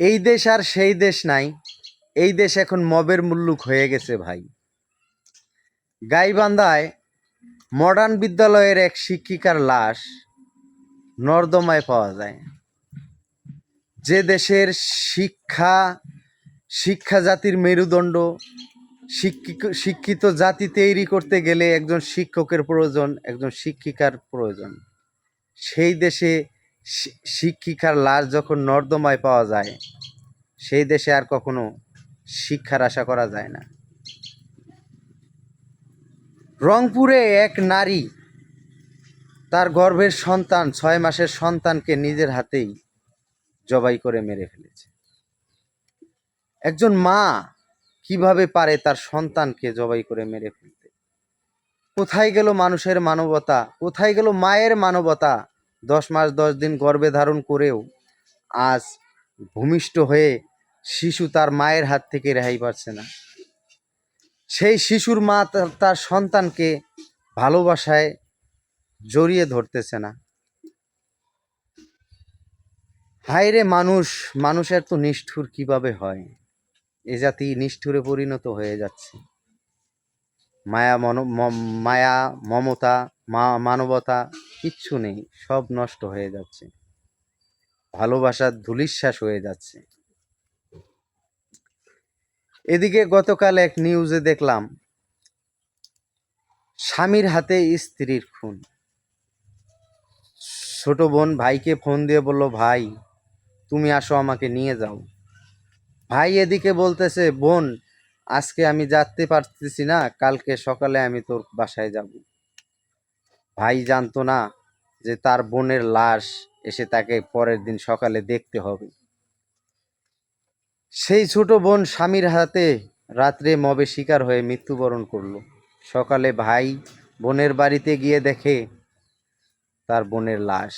এই দেশ আর সেই দেশ নাই। এই দেশ এখন মবের মুল্লুক হয়ে গেছে ভাই। গাইবান্ধায় মডার্ন বিদ্যালয়ের এক শিক্ষিকার লাশ নর্দমায় পাওয়া যায়। যে দেশের শিক্ষা শিক্ষা জাতির মেরুদণ্ড শিক্ষিত জাতি তৈরি করতে গেলে একজন শিক্ষকের প্রয়োজন, একজন শিক্ষিকার প্রয়োজন। সেই দেশে শিক্ষিকার লাশ যখন নর্দমায় পাওয়া যায়, সেই দেশে আর কখনো শিক্ষার আশা করা যায় না। রংপুরে এক নারী তার গর্ভের সন্তান ছয় মাসের সন্তানকে নিজের হাতেই জবাই করে মেরে ফেলেছে। একজন মা কীভাবে পারে তার সন্তানকে জবাই করে মেরে ফেলতে? কোথায় গেল মানুষের মানবতা? কোথায় গেল মায়ের মানবতা? দশ মাস, দশ দিন গর্ভে ধারণ করেও আজ ভূমিষ্ঠ হয়ে শিশু তার মায়ের হাত থেকে রেহাই পাচ্ছে না। সেই শিশুর মা তার- সন্তানকে ভালোবাসায় জড়িয়ে ধরতেছে না। হায়রে মানুষ, মানুষের তো নিষ্ঠুর কীভাবে হয়? এ জাতি নিষ্ঠুরে পরিণত হয়ে যাচ্ছে। মায়া মন মায়া, মমতা, মা মানবতা কিচ্ছু নেই, সব নষ্ট হয়ে যাচ্ছে। ভালোবাসার ধুলিশ্বাস হয়ে যাচ্ছে। এদিকে গতকাল এক নিউজে দেখলাম, স্বামীর হাতে স্ত্রীর খুন। ছোট বোন ভাইকে ফোন দিয়ে বলল, ভাই, তুমি আসো, আমাকে নিয়ে যাও। ভাই এদিকে বলতেছে, বোন, আজকে আমি যেতে পারতেছি না, কালকে সকালে আমি তোর বাসায় যাব। ভাই জানতো না যে তার বোনের লাশ এসে তাকে পরের দিন সকালে দেখতে হবে। সেই ছোট বোন স্বামীর হাতে রাত্রে মবে শিকার হয়ে মৃত্যুবরণ করল। সকালে ভাই বোনের বাড়িতে গিয়ে দেখে তার বোনের লাশ।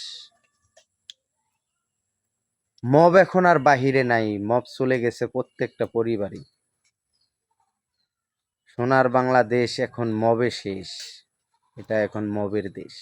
মব এখন আর বাহিরে নাই, মব চলে গেছে প্রত্যেকটা পরিবারে। সোনার বাংলাদেশ এখন মবে শেষ। এটা এখন মবের দেশ।